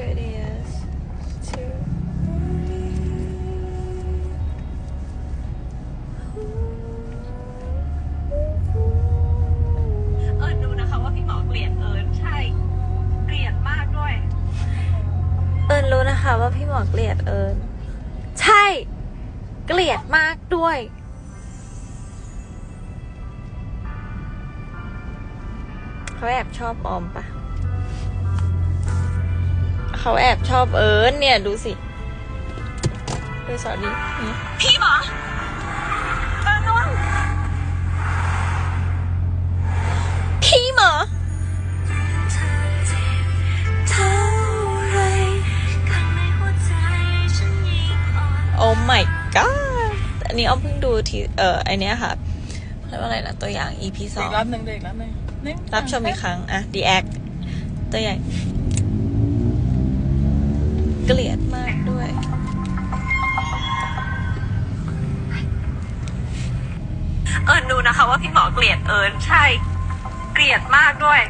prettiest to เอิญดูนะคะว่าพี่หมอเกลียดเอิญใช่เกลียดมากด้วยเอิญรู้นะคะว่าพี่หมอเกลียดเอิญใช่ เกลียดมากด้วยเขาแอบชอบออมปะ เขาแอบชอบเอิญเนี่ยดูสิดูสอดีนี่พี่หมอเอิญนุ่นพี่หมอเท่าไรโอ้ my god อันนี้อ้อมเพิ่งดูทีเอ่อไอเนี้ยค่ะเรียกว่าอะไรนะตัวอย่าง EP สออีงกรอบหนึ่งเด็กรอบหนึ่งหนึ่งรับชมอีกครั้ง อะ The Act ตัวอย่าง เกลียดมากด้วย เอิญดูนะคะว่าพี่หมอเกลียดเอิญใช่ เกลียดมากด้วย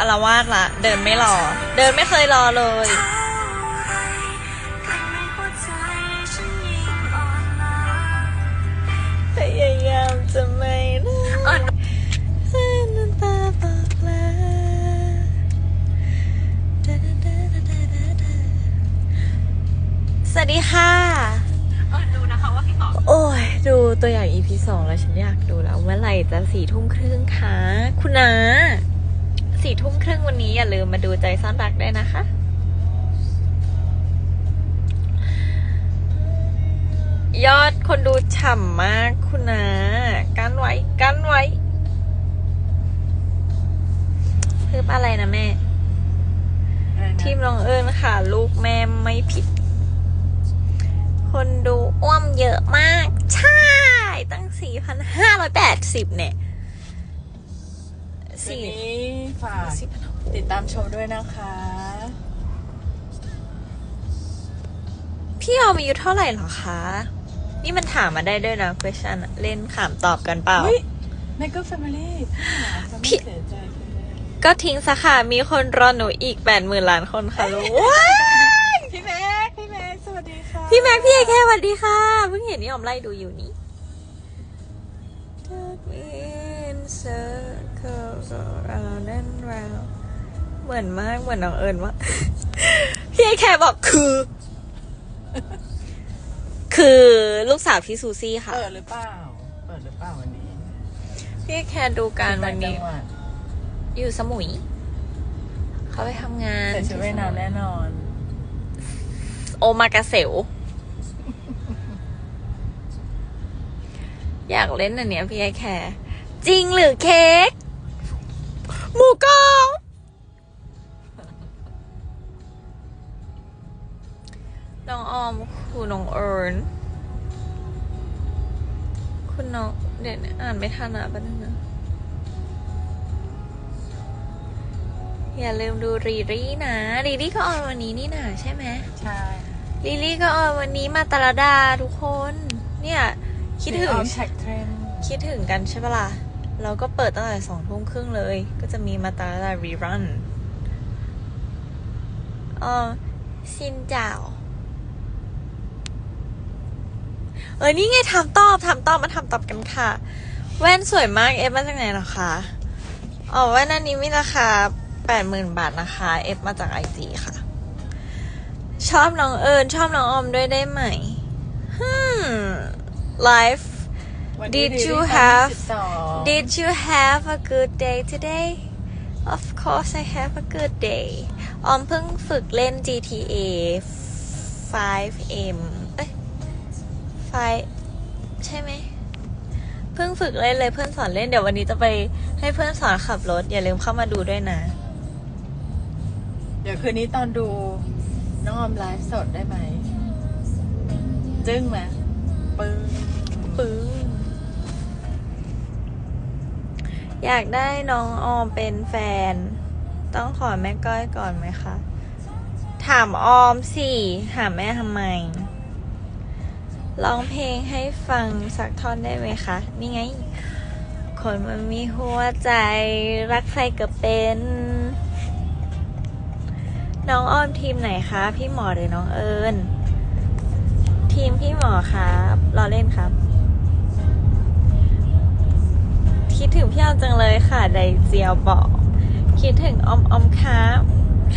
อารวาสละ เดินไม่รอ เดินไม่เคยรอเลย พยายามจะไม่นะเอิญให้น้ำตาบอกลาสวัสดีค่ะเอิญดูนะคะว่าพี่หมอโอ้ย ดูตัวอย่าง EP สองแล้วฉันอยากดูแล้ว เมื่อไหร่จะสี่ทุ่มครึ่งคะคุณนา สี่ทุ่มครึ่งวันนี้อย่าลืมมาดูใจซ่อนรักได้วยนะคะ ยอดคนดูฉ่ำมากคุณนากันไว้กันไว้เพิ่มอะไรนะแม่ ทีมน้องเอิญค่ะ ลูกแม่ไม่ผิด คนดูอ้วมเยอะมาก ใช่ ตั้ง 4,580 เนี่ย สี่สี่ นี้ฝากสี่พันหกติดตามชมด้วยนะคะ พี่ออมอายุเท่าไหร่เหรอคะ นี่มันถามมาได้ด้วยนะ question อะเล่นขามตอบกันเปล่า เฮ้ยในก็แฟมิลี่พี่พี่ เสียใจคุณแม่ก็ทิ้งสาขามีคนรอหนูอีก80,000ล้านคนค่ะลูกว้ายพี่แม็ก พี่แม็ก สวัสดีค่ะพี่แม็กพี่เอแค่สวัสดีค่ะ เพิ่งเห็นนี่ออมไล่ดูอยู่นี่ Tuck me in circles around and round เหมือนมากเหมือนน้องเอิญว่าพี่ไอแคร์บอกคือ คือลูกสาวพี่ซูซี่ค่ะ เปิดหรือเปล่า เปิดหรือเปล่าวันนี้ พี่ไอแคร์ดูการวันนี้ต่างจังหวัดอยู่สมุย เขาไปทำงานใส่ชุดว่ายน้ำแน่นอน โอมากาเสวอยากเล่นอันเนี้ยพี่ไอแคร์จริงหรือเค้ก หมูกรอบน้องออมคุณน้องเอิญคุณน้องเดี๋ยวนะอ่านไม่ทันอะแป๊บนึงนะอย่าลืมดูรีรี่นะรีรี่ก็ออนวันนี้นี่นะใช่ไหมใช่ลิลลี่ก็ออนวันนี้มาตาลาดาทุกคน เนี่ย คิดถึงแท็กเทรนคิดถึงกันใช่ปะล่ะ เราก็เปิดตั้งแต่สองทุ่มครึ่งเลย ก็จะมีมาตาลารีรันเออซินเจ้าเออ นี่ไงถามตอบถามตอบมาถามตอบกันค่ะ แว่นสวยมากเอฟมาจากไหนหรอคะอ๋อแว่นอันนี้มีราคาแปดหมื่นบาทนะคะเอฟมาจากไอจีค่ะ ชอบน้องเอิญชอบน้องออมด้วยได้ไหมฮึมไลฟ์ Did ดี you ที่ have 22 Did you have a good day today? Of course I have a good day ออมเพิ่งฝึกเล่น GTA 5M เอ้ย5ใช่ไหม เพิ่งฝึกเล่นเลยเพื่อนสอนเล่นเดี๋ยววันนี้จะไปให้เพื่อนสอนขับรถ อย่าลืมเข้ามาดูด้วยนะ เดี๋ยวคืนนี้ตอนดูน้องออมไลฟ์สดได้ไหม จึ้งไหมปึ้ง ปึ้ง อยากได้น้องออมเป็นแฟน ต้องขอแม่ก้อยก่อนไหมคะ ถามออมสิถามแม่ทำไมร้องเพลงให้ฟังสักท่อนได้ไหมคะ นี่ไง คนมันมีหัวใจรักใครก็เป็น น้องออมทีมไหนคะ พี่หมอหรือน้องเอิญทีมพี่หมอครับรอเล่นครับ คิดถึงพี่ออมจังเลยค่ะ ไดเจียวบอก คิดถึงอมอมครับ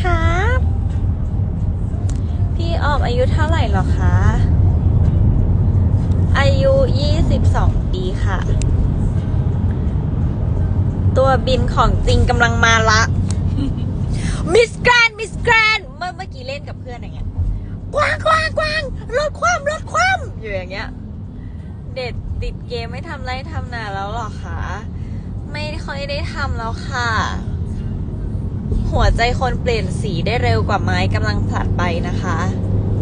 ครับ พี่ออมอายุเท่าไหร่หรอคะ อายุ22ปีค่ะ ตัวบินของจริงกำลังมาละ มิสแกรนมิสแกรนเมื่อเมื่อกี้เล่นกับเพื่อนอย่างเงี้ยกว้างกว้างกว้างลดความลดความอยู่อย่างเงี้ย เด็ด ติดเกมไม่ทำไรทำนาแล้วหรอคะ ไม่ค่อยได้ทำแล้วค่ะ หัวใจคนเปลี่ยนสีได้เร็วกว่าไม้กำลังผลัดไปนะคะ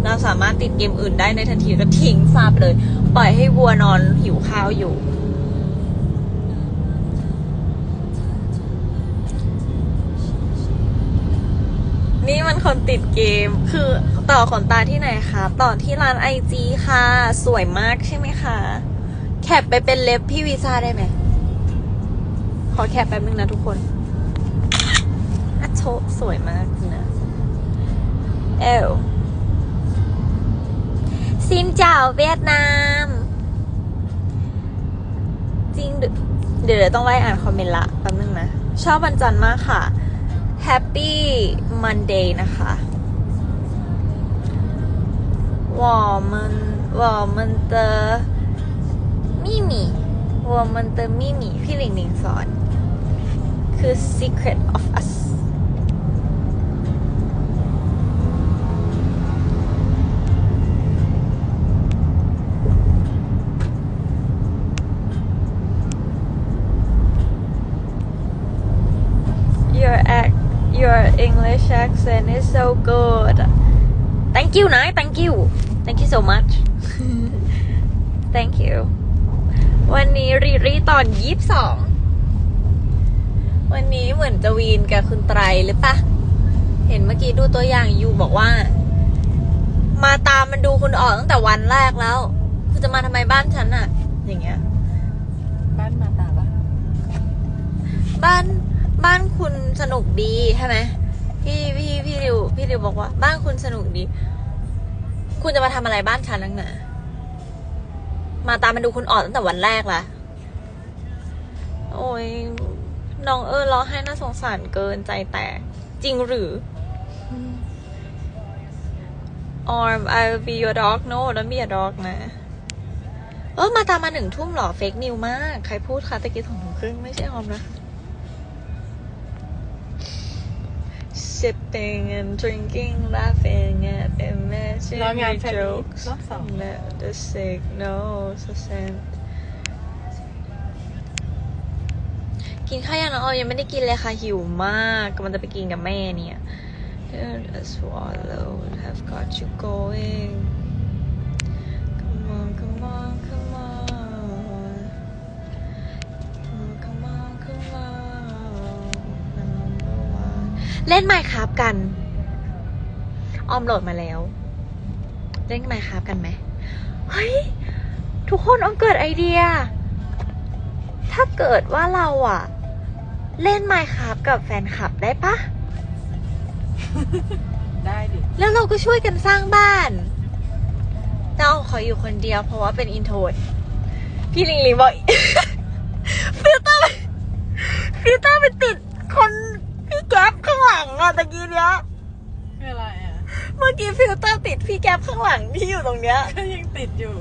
เราสามารถติดเกมอื่นได้ในทันทีก็ทิ้งซาบเลย ปล่อยให้วัวนอนหิวข้าวอยู่นี่มันคนติดเกม คือต่อขนตาที่ไหนคะ ต่อที่ร้านไอจีค่ะ สวยมากใช่ไหมคะ คปไปเป็นเล็บพี่วีซ่าได้ไหม ขอแคปแป๊บนึงนะทุกคนอะโชสวยมากนะ เอวซินเจ้าเวียดนาม จริงดึเดี๋ยวเดี๋ยวต้องไล่อ่านคอมเมนต์ละแป๊บนึงนะ ชอบวันจันทร์มากค่ะ Happy Monday นะคะ我们我们的 秘密我们的秘密พี่หลิงหลิงสอน คือ secret of us your act your English accent is so good thank you นะ thank you thank you so much thank you วันนี้รีรีตอนยี่สิบสอง วันนี้เหมือนจะวีนกับคุณไตรหรือปะ เห็นเมื่อกี้ดูตัวอย่างอยู่บอกว่า มาตามมันดูคุณออกตั้งแต่วันแรกแล้วคุณจะมาทำไมบ้านฉันอะอย่างเงี้ย บ้านมาตาปะบ้านบ้านคุณสนุกดีใช่ไหมพี่พี่พี่ริวพี่ริวบอกว่า บ้านคุณสนุกดี คุณจะมาทำอะไรบ้านฉันนักหนา มาตามมาดูคุณออดตั้งแต่วันแรกละโอ้ยน้องเออร้องไห้น่าสงสารเกินใจแตก จริงหรือ Orm I'll be your dog no don't be a dog นะ เออมาตามมาหนึ่งทุ่มหรอ เฟกนิวมาก ใครพูดคะตะกี้สองทุ่มครึ่งไม่ใช่ออมนะ Sipping and drinking, laughing at แล้วงาน imaginary แฟนนี้ jokes. รอบสอง Let the signals ascend. กินข้าวยังน้องออมยังไม่ได้กินเลยค่ะ หิวมากกำลังจะไปกินกับแม่เนี่ย The swallow have got you going. Come on, come on, come on. เล่นไมค์ครับกัน ออมโหลดมาแล้ว เล่นไมค์ครับกันไหมเฮ้ย ทุกคนออมเกิดไอเดีย ถ้าเกิดว่าเราอะเล่นไมค์ครับกับแฟนคลับได้ปะได้ดิ แล้วเราก็ช่วยกันสร้างบ้านแต่ออมขออยู่คนเดียวเพราะว่าเป็นอินโทรดพี่ลิงลิงบอกฟิลเตอร์ฟิลเตอร์ไปติดคนพี่ แก๊ปข้างหลังอะตะกี้เนี้ยคืออะไรอะเมื่อกี้ฟิลเตอร์ติดพี่แก๊ปข้างหลังที่อยู่ตรงเนี้ย ก็ยังติดอยู่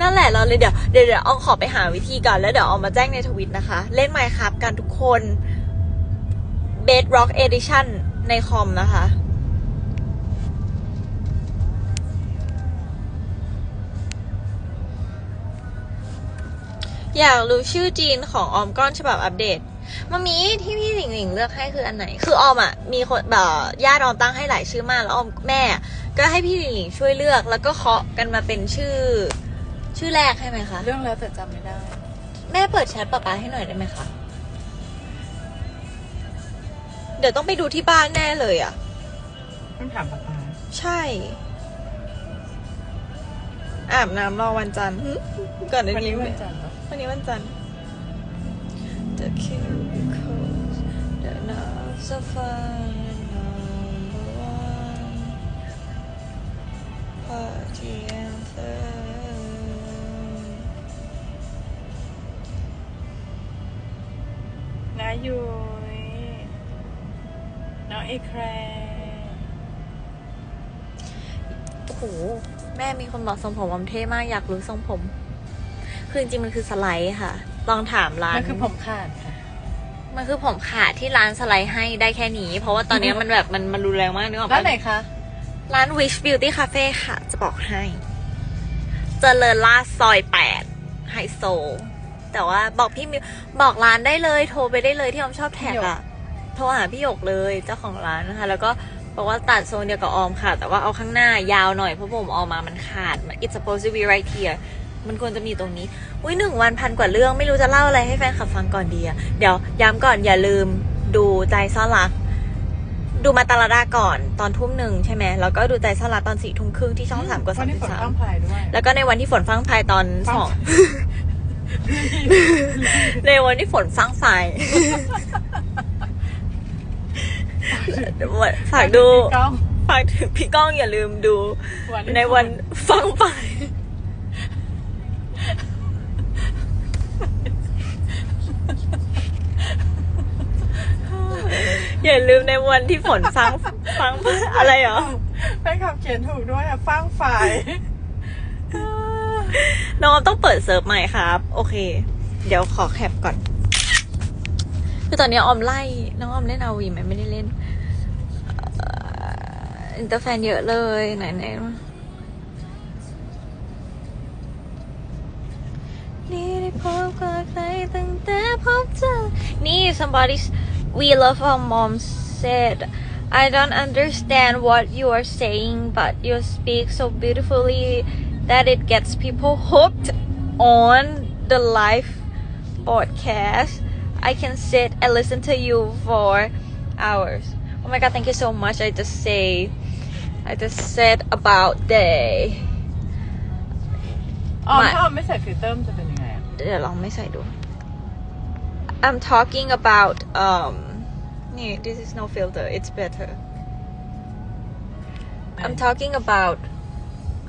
นั่นแหละเราเลยเดี๋ยวเดี๋ยวเดี๋ยวเอาขอไปหาวิธีก่อนแล้วเดี๋ยวเอามาแจ้งในทวิตนะคะ เล่นไมค์ครับกันทุกคน Bedrock Edition ในคอมนะคะ อยากรู้ชื่อจีนของออมก้อนฉบับอัปเดต มามีที่พี่หลิงหลิงเลือกให้คืออันไหน คือออมอะมีคนแบบญาติออมตั้งให้หลายชื่อมากแล้วออมแม่ ก็ให้พี่หลิงหลิงช่วยเลือกแล้วก็เคาะกันมาเป็นชื่อ ชื่อแรกให้ไหมคะเรื่องแล้วแต่จำไม่ได้ แม่เปิดแชทป๊าป๊าให้หน่อยได้ไหมคะเดี๋ยวต้องไปดูที่บ้านแน่เลยอะต้องถามป๊าป๊าใช่ อาบน้ำรอวันจันทร์หึก่อนอันวันนี้นี้ไหมวันจันทร์ปะวันนี้วันจันทร์ The chemicals the nerves of fun and number one party anthem น้ายุ้ยน้องเอแครโอ้โห แม่มีคนบอกทรงผมผมเท่มากอยากรู้ทรงผม คือจริงๆมันคือสไลด์ค่ะ ลองถามร้านมันคือผมขาดค่ะ มันคือผมขาดที่ร้านสไลด์ให้ได้แค่นี้ เพราะว่าตอนนี้มันแบบมันมันรุนแรงมากนึกออกร้าปะนไหนคะร้าน Wish Beauty Cafe ค่ะ จะบอกให้เจริญราษฎร์ซอยแปดไฮโซ แต่ว่าบอกพี่มิวบอกร้านได้เลย โทรไปได้เลยที่ออมชอบแท็กอะโทรหาพี่หยกเลยเจ้าของร้านนะคะ แล้วก็บอกว่าตัดโซนเดียวกับออมค่ะ แต่ว่าเอาข้างหน้า ยาวหน่อยเพราะผมออกมามันขาด it's supposed to be right here มันควรจะมีตรงนี้ อุ้ยหนึ่งวันพันกว่าเรื่องไม่รู้จะเล่าอะไรให้แฟนคลับฟังก่อนดีอะเดี๋ยวย้ำก่อนอย่าลืมดูใจซ่อนรัก ดูมาตาลาดาก่อนตอนทุ่มหนึ่งใช่ไหมแล้วก็ดูใจซ่อนรักตอนสี่ทุ่มครึ่งที่ช่องสามกดวัสานมนี้สิฝบนสาต้อมงพายด้วยแล้วก็ในวันที่ฝนฟังไฟตอนสองในวันที่ฝนฟังไฟฝากดูกล้องฝากถึงพี่ก้องอย่าลืมดูวันที่ในวันฝฟังไฟ อย่าลืมในวันที่ฝนฟังฟังอะไรเหรอแฟนคลับเขียนถูกด้วยอะฟังฝ่ายน้องต้องเปิดเซิร์ฟใหม่ครับ โอเค เดี๋ยวขอแคปก่อน คือตอนนี้ออมไล่ น้องออมเล่นอาวีไหมไม่ได้เล่นเอ่ออินเตอร์แฟนเยอะเลย ไหนไหนนี่ได้พบกับใครตั้งแต่พบเธอนี่ somebody we love our mom said I don't understand what you are saying but you speak so beautifully that it gets people hooked on the live broadcast. I can sit and listen to you for hours. Oh my god, thank you so much. I just say, I just said about day. อ๋อ ไม่ ถ้าออมไม่ใส่ฟิลเตอร์มันจะเป็นยังไงอ่ะ เดี๋ยวลองไม่ใส่ดู I'm talking about um นี่ this is no filter it's better. I'm talking about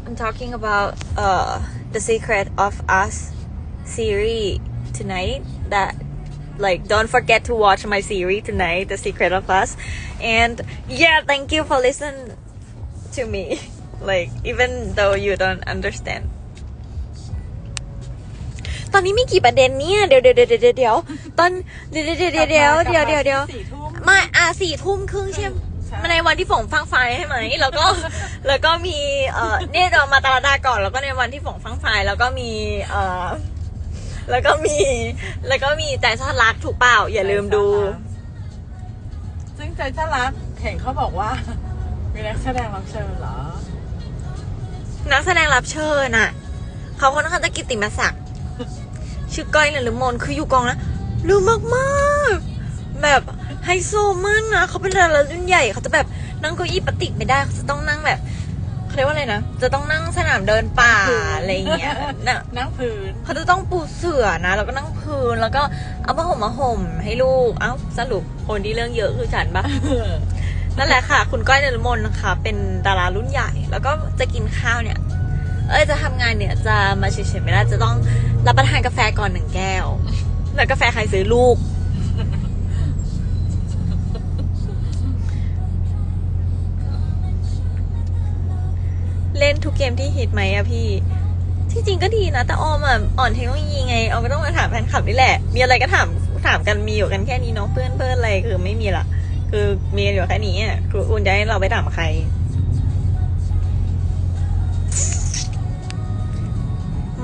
I'm talking about uh the secret of us series tonight that like don't forget to watch my series tonight the secret of us. And yeah thank you for listening to me. Like even though you don't understand ตอนนี้มีกี่ประเด็นเนี่ยเดี๋ยวเดี๋ยวเดี๋ยวเดี๋ยวตอนเดี๋ยวเดี๋ยวเดี๋ยวเดี๋ยวเดี๋ยวเดี๋ยวมาอะสี่ทุ่มครึ่งใช่ไหมมาในวันที่ฝงฟังไฟใช่ไหมแล้วก็แล้วก็มีเออเนี่ยมาตาลาดาก่อน แล้วก็ในวันที่ฝงฟังไฟแล้วก็มีเออแล้วก็มี แล้วก็มีใจสลักถูกเปล่า อย่าลืมดู ซึ่งใจชสลักเห็นเขาบอกว่า มีนักแสดงรับเชิญเหรอ นักแสดงรับเชิญอะ เขาคนนั้นเขาจะกิติมศักดิ์ ชื่อก้อยหรือมนคืออยู่กองนะรู้มากมากๆแบบไฮโซมากนะเขาเป็นดารารุ่นใหญ่เขาจะแบบนั่งเก้าอี้ปฏิกไม่ได้เขาจะต้องนั่งแบบเขาเรียกว่าอะไรนะจะต้องนั่งสนามเดินป่าอะไรอย่างเงี้ยน่ะนั่งพื้นเขาจะต้องปูเสื่อนะแล้วก็นั่งพื้นแล้วก็เอาผ้าห่มมาห่มให้ลูกเอ้าสรุปคนที่เรื่องเยอะคือฉันปะนั่นแหละค่ะ คุณก้อยเนรมนนะคะ เป็นดารารุ่นใหญ่ แล้วก็จะกินข้าวเนี่ย เอ้ยจะทำงานเนี่ยจะมาเฉยๆไม่ได้จะต้องรับประทานกาแฟก่อนหนึ่งแก้ว แล้วกาแฟใครซื้อลูก เล่นทุกเกมที่ฮิตไหมอะพี่ ที่จริงก็ดีนะ แต่ออมอะอ่อนเทคโนโลยีไงออมก็ต้องมาถามแฟนคลับนี่แหละ มีอะไรก็ถามถามกันมีอยู่กันแค่นี้เนาะเพื่อนเพื่อนอะไรคือไม่มีละคือมีอยู่แค่นี้อะคือคุณจะให้เราไปถามใคร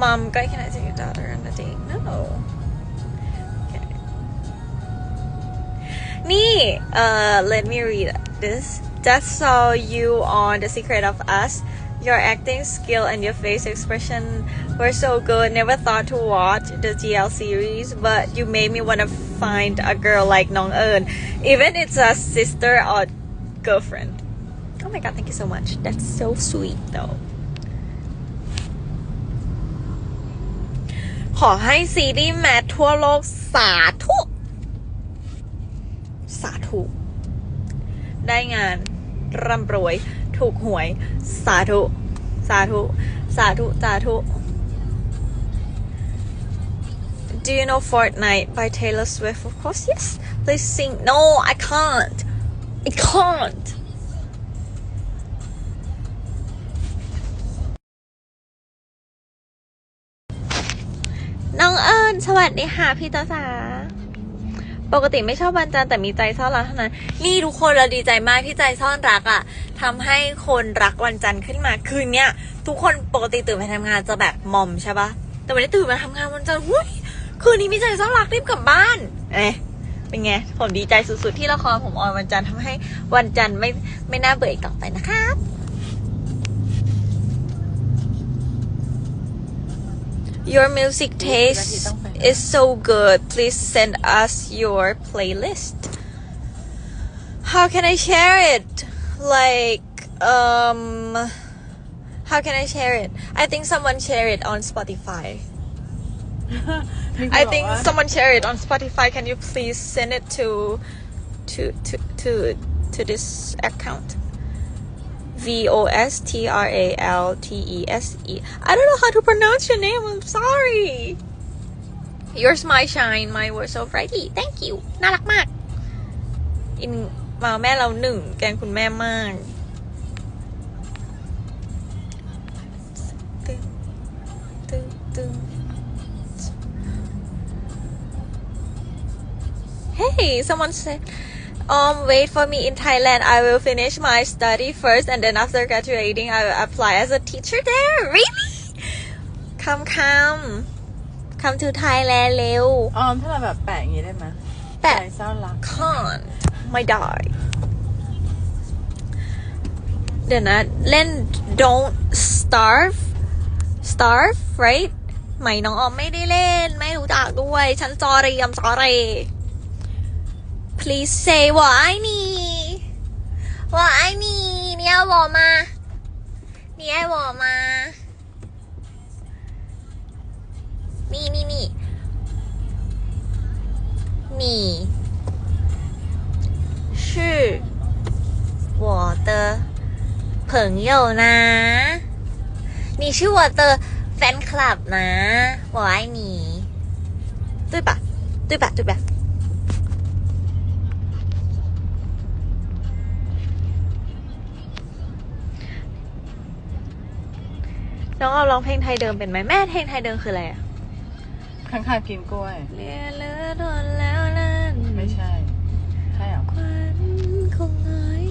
Mom, guy, can I take your daughter on a date? No. Okay. นี่ uh let me read this just saw you on The Secret of Us. Your acting skill and your face expression were so good. Never thought to watch the GL series, but you made me want to find a girl like Nong Eun, even it's a sister or girlfriend. Oh my god, thank you so much. That's so sweet though. ขอให้ซีรีส์แมททั่วโลกสาธุ สาธุ ได้งานร่ำรวย ถูกหวย สาธุ สาธุ สาธุ สาธุ Do you know Fortnite by Taylor Swift? Of course, yes. Please sing. No, I can't. I can't. สวัสดีค่ะพี่ตาสาปกติไม่ชอบวันจันทร์แต่มีใจซ่อนรักเท่านั้น นี่ทุกคนเราดีใจมากที่ใจซ่อนรักอะ่ะทำให้คนรักวันจันทร์ขึ้นมาคืนเนี้ยทุกคนปกติตื่นไปทำงานจะแบบมอมใช่ปะแต่วันนี้ตื่นมาทำงานวันจันทร์หุ้ยคืนนี้มีใจซ่อนรักรีบกลับบ้านเอ๊ะเป็นไง ผมดีใจสุดๆที่ละครผมออนวันจันทร์ทำให้วันจันทร์ไม่ไม่น่าเบื่ออีกต่อไปนะครับ Your music taste is so good. Please send us your playlist. How can I share it? Like, um, how can I share it? I think someone share it on Spotify. I think someone share it on Spotify. Can you please send it to, to, to, to, to this account? V O S T R A L T E S E. I don't know how to pronounce your name. I'm sorry. Yours my shine. My word so brightly. Thank you. น่ารักมาก อินมาแม่เราหนึ่ง แกงคุณแม่มากตึงตึงตึง Hey, someone said, um, wait for me in Thailand. I will finish my study first, and then after graduating, I will apply as a teacher there. Really? Come, come, come to Thailand เร็วออมถ้าเราแบบแปะอย่างนี้ได้ไหมแปะใจซ่อนรัก can't my die เดี๋ยวนะ เล่น don't starve starve right ไหมน้องออมไม่ได้เล่น ไม่รู้จักด้วย ฉันจอรียมจอรี please say 我爱你，我爱你，你爱我吗？你爱我吗？你你你，你是我的朋友呢，你是我的 fan club 呢，我爱你，对吧？对吧？对吧？ น้องเอาร้องเพลงไทยเดิมเป็นไหมแม่เพลงไทยเดิมคืออะไรอะข้างๆกินกล้วย เรียนเลือทนแล้วนั่นไม่ใช่ ใช่เหรอควันคงน้อย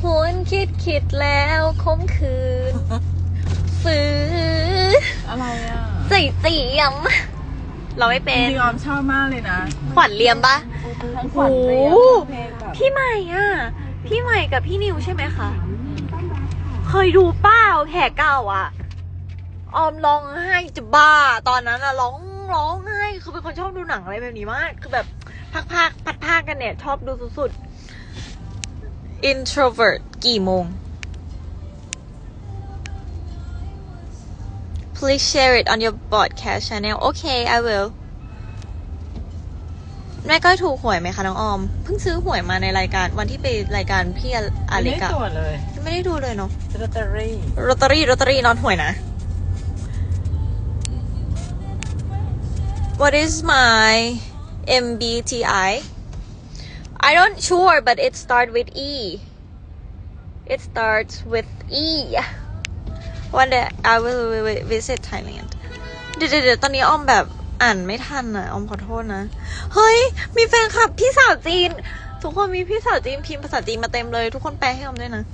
หวนคิดคิดแล้วคมคืนฝืนอะไรอะใส่เตียมเราไม่จเป็นริงๆออมชอบมากเลยนะขวัญเลียมปะทั้งขวัญเรียมโอ้โหเพลงแบบ พี่ใหม่อะ พี่ใหม่กับพี่นิวใช่ไหมคะ เคยดูป้าแขกเก้าอะออมร้องไห้จะบ้า ตอนนั้นอะร้องร้องไห้คือเป็นคนชอบดูหนังอะไรแบบนี้มาก คือแบบพักพากพัดพากันเนี่ย ชอบดูสุดๆ introvert กี่โมง please share it on your broadcast channel okay I will แม่ก้อยถูกหวยไหมคะน้องออม เพิ่งซื้อหวยมาในรายการวันที่ไปรายการพี่อาเล็กไม่อะตรวจเลย ไม่ได้ดูเลยเนาะลอตเตอรี่ลอตเตอรี่ลอตเตอรี่นอนหวยนะ What is my MBTI I don't sure but it start with E it starts with E one day I will visit Thailand เดี๋ยวเดี๋ยวตอนนี้ออมแบบอ่านไม่ทันอะออมขอโทษนะ เฮ้ย มีแฟนคลับพี่สาวจีน ทุกคนมีพี่สาวจีนพิมพ์ภาษาจีนมาเต็มเลย ทุกคนแปลให้ออมด้วยนะ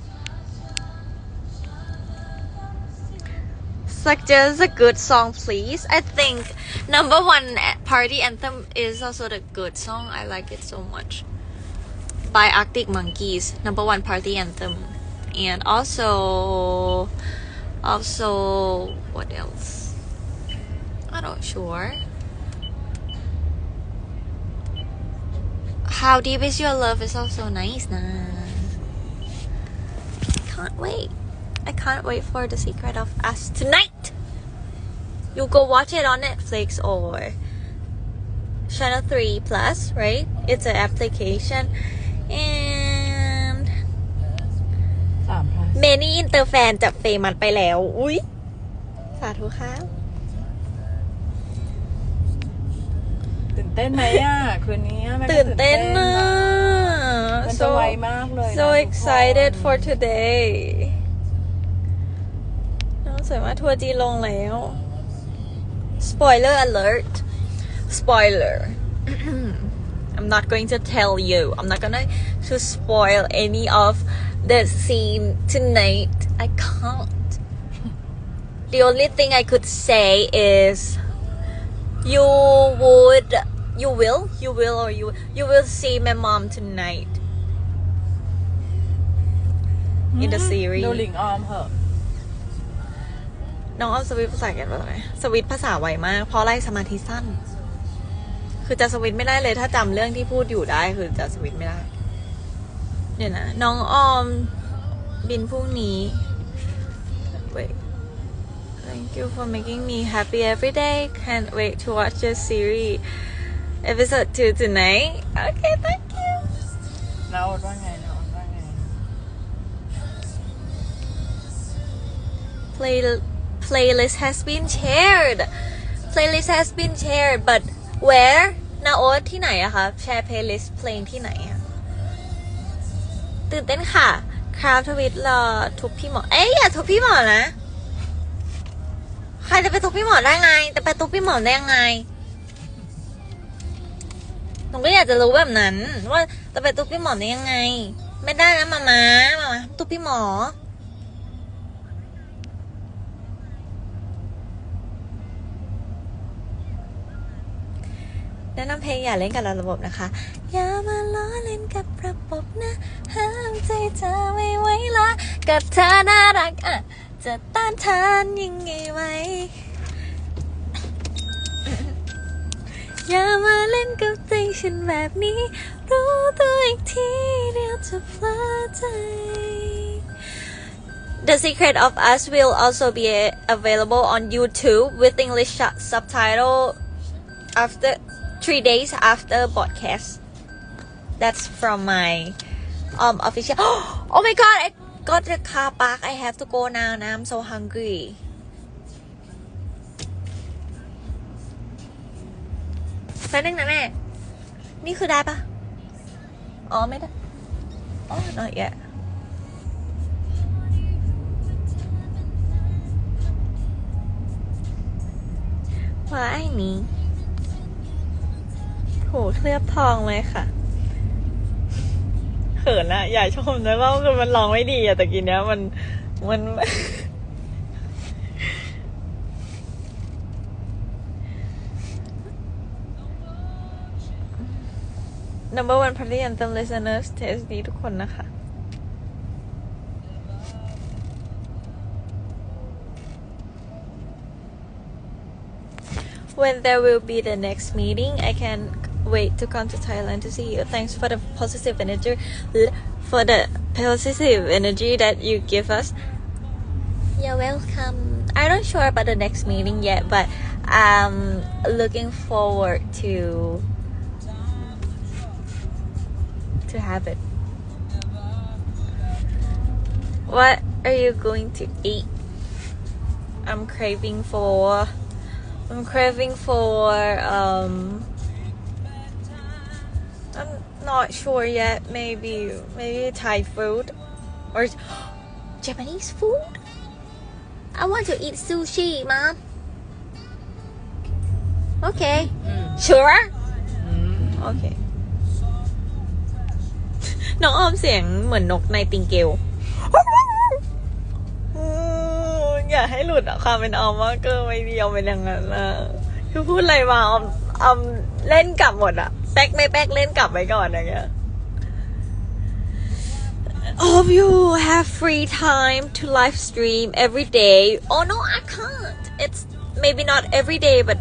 suggest a good song please. I think number one eh, party anthem is also the good song. I like it so much. By Arctic Monkeys number one party anthem. And also also what else? I'm not sure. How deep is your love is also nice nah. Can't wait I can't wait for the secret of us tonight you go watch it on Netflix or Channel 3 Plus, right? It's an application. And สามพัน many inter fan จับเฟมันไปแล้ว อุ๊ย สาธุครับ ตื่นเต้นไหมอ่ะ คืนนี้แม่ก็ ตื่นเต้นนะ มันจะ so ไวมากเลยนะ so ทุกคน excited for today น้อง สวยมากทัวร์จีนลงแล้ว spoiler alert spoiler I'm not going to tell you I'm not gonna to spoil any of the scene tonight I can't the only thing I could say is you would you will you will or you you will see my mom tonight in the series ดูหลิงออมเหอะ น้องเอาสวิตช์ภาษาอังกฤษมาไหมสวิตช์ภาษาไวมาก เพราะไล่สมาธิสั้น คือจะสวิตช์ไม่ได้เลย ถ้าจำเรื่องที่พูดอยู่ได้ คือจะสวิตช์ไม่ได้ เดี๋ยวนะ น้องออมบินพรุ่งนี้ wait thank you for making me happy every day can't wait to watch the series episode 2 tonight okay thank you นาโอดว่าไงนาโอดว่าไง play playlist has been shared playlist has been shared but where นาโอ๊ตที่ไหนอะคะแชร์ playlist เพลงที่ไหนอะตื่นเต้นค่ะคราวทวิตรอทุบพี่หมอ เอ้ยอย่าทุบพี่หมอนะ ใครจะไปทุบพี่หมอได้ไง แต่ไปทุบพี่หมอได้ยังไงหนูก็อยากจะรู้แบบนั้น ว่าจะไปทุบพี่หมอได้ยังไง ไม่ได้นะมามามามาทุบพี่หมอ แนะนำเพลงอย่าเล่นกับระบบนะคะ อย่ามาล้อเล่นกับระบบนะห้ามใจเธอไม่ไหวละกับเธอน่ารักอะจะต้านทานยังไงไหมอย่ามาเล่นกับใจฉันแบบนี้ รู้ตัวอีกทีเดียวจะพลิดใจ The Secret of Us will also be available on YouTube with English subtitle after three days after broadcast. That's from my um official. Oh my god! I got the car park. I have to go now. Now I'm so hungry. แป๊บนึงนะแม่ นี่คือได้ปะอ๋อ ไม่ได้ อ๋อ not yet ว้า ถูเคลือบทองเลยค่ะเขินอะอยากชมนะว่ามันร้องไม่ดีอะแต่กินเนี้ยมันมันนัมเบอร์วันพาร์ตี้แอนเทมเลสเนอร์สเทสดีทุกคนนะคะ When there will be the next meeting I can wait to come to Thailand to see you. Thanks for the positive energy, for the positive energy that you give us. You're welcome. I'm not sure about the next meeting yet, but I'm looking forward to to have it. What are you going to eat? I'm craving for I'm craving for um not sure yet. Maybe maybe Thai food or Japanese food. I want to eat sushi, mom. Okay. อืม Sure. อืมโอเคน้องออมเสียงเหมือนนกในติงเกลอืมอย่าให้หลุดอะความเป็นออมว่าเกินไม่ดีออมเป็นอย่างนั้นนะคือพูดอะไรมาออมออมเล่นกลับหมดอะแป๊กไม่แป๊กเล่นกลับไปก่อนอย่างเงี้ย hope you have free time to live stream every day. Oh no, I can't. It's maybe not every day, but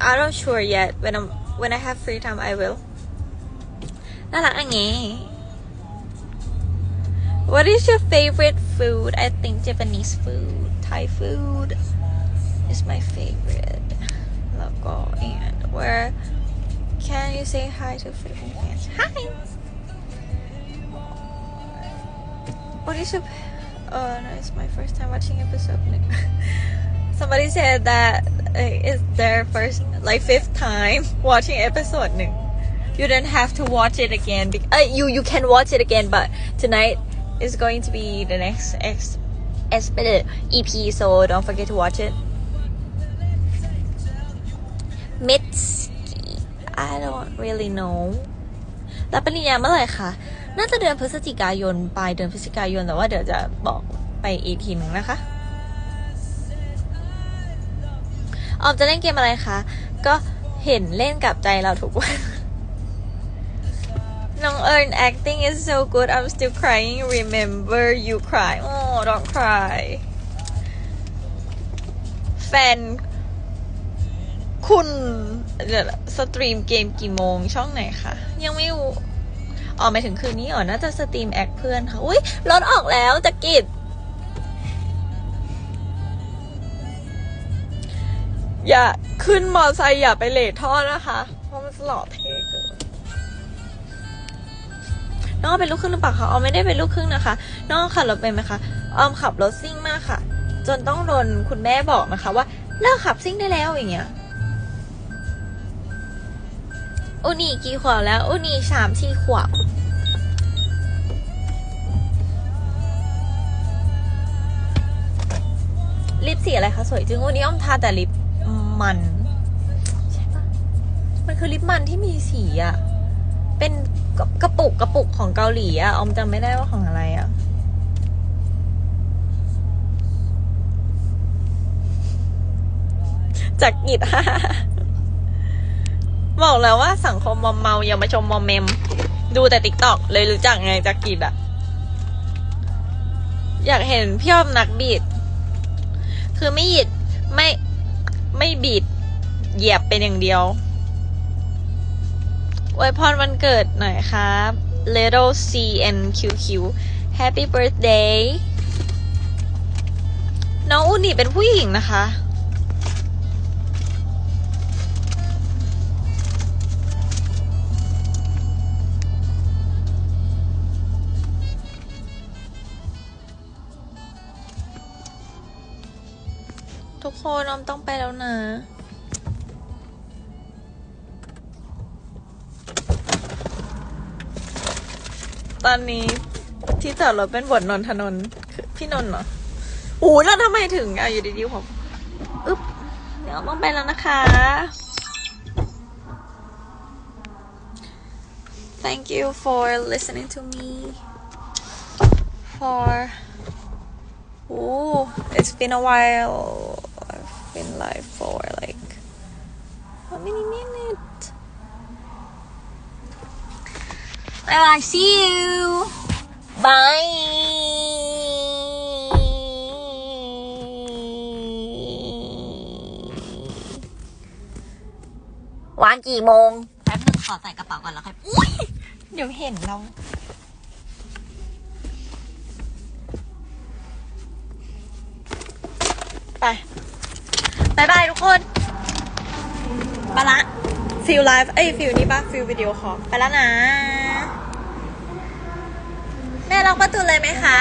I'm not sure yet. When I'm when I have free time, I will. น่ารักอันงี้ What is your favorite food? I think Japanese food, Thai food is my favorite. แล้วก็ and where can you say hi to Philippine fans? Hi. What is your? Oh no, it's my first time watching episode. Somebody said that it's their first, like fifth time watching episode. You don't have to watch it again. Be- uh, you you can watch it again, but tonight is going to be the next X, X EP, so don't forget to watch it. Mitski, I don't really know. รับปริญญาเมื่อไหร่คะ น่าจะเดือนพฤศจิกายน ปลายเดือนพฤศจิกายน แต่ว่าเดี๋ยวจะบอกไปอีกทีหนึ่งนะคะ ออมจะเล่นเกมอะไรคะ ก็เห็นเล่นกับใจเราทุกวัน น้องเอิญ acting is so good I'm still crying remember you cry oh don't cry แฟน คุณ เดี๋ยวนะสตรีมเกมกี่โมงช่องไหนคะ ยังไม่รู้อ๋อหมาถึงคืนนี้อ๋อน่าจะสตรีมแอคเพื่อนค่ะ อุ้ยรถออกแล้วจะกิดอย่าขึ้นมอไซค์อย่าไปเลทท่อนะคะ เพราะมันหล่อเท่เกินน้องเป็นลูกครึ่งหรือเปล่าคะออไม่ได้เป็นลูกครึ่งนะคะ น้องขับรถเป็นไหมคะออมขับรถซิ่งมากค่ะ จนต้องโดนคุณแม่บอกนะคะ ว่าเลิกขับซิ่งได้แล้วอย่างเงี้ย อุนี่กี่ขวบแล้วอุนี่สามสี่ขวบลิปสีอะไรคะสวยจึงวันนี้อ้อมทาแต่ลิปมันใช่ปะมันคือลิปมันที่มีสีอะเป็นกระกระปุกกระปุกของเกาหลีอะออมจำไม่ได้ว่าของอะไรอะจากกิด บอกแล้วว่าสังคมมอมเมาอย่ามาชมมอมเมม ดูแต่ติ๊กตอกเลยรู้จักไงจากกิดอะอยากเห็นพี่อ้อมนักบีด คือไม่หยิดไม่ไม่บีดเหยียบเป็นอย่างเดียวอวยพรวันเกิดหน่อยครับ little c n q q happy birthday น้องอุนิเป็นผู้หญิงนะคะ คนออมต้องไปแล้วนะตอนนี้ที่จอดรถเป็นบทนนทนนท์คือพี่นนท์เหรอโอ้แล้วทำไมถึงอะอยู่ดีๆผมอึ๊บเดี๋ยวต้องไปแล้วนะคะ Thank you for listening to me for Oh, it's been a while. I've been live for like how many minutes? Well, I see you. Bye. วางกี่โมง แป๊บนึงขอใส่กระเป๋าก่อนแล้วค่อยอุ้ยเดี๋ยวเห็นเรา บายบายทุกคนไปละฟิลไลฟ์เอ้ยฟิลนี่ปะฟิลวิดีโอคอลไปแล้วนะ แม่ล็อกประตูเลยไหมคะ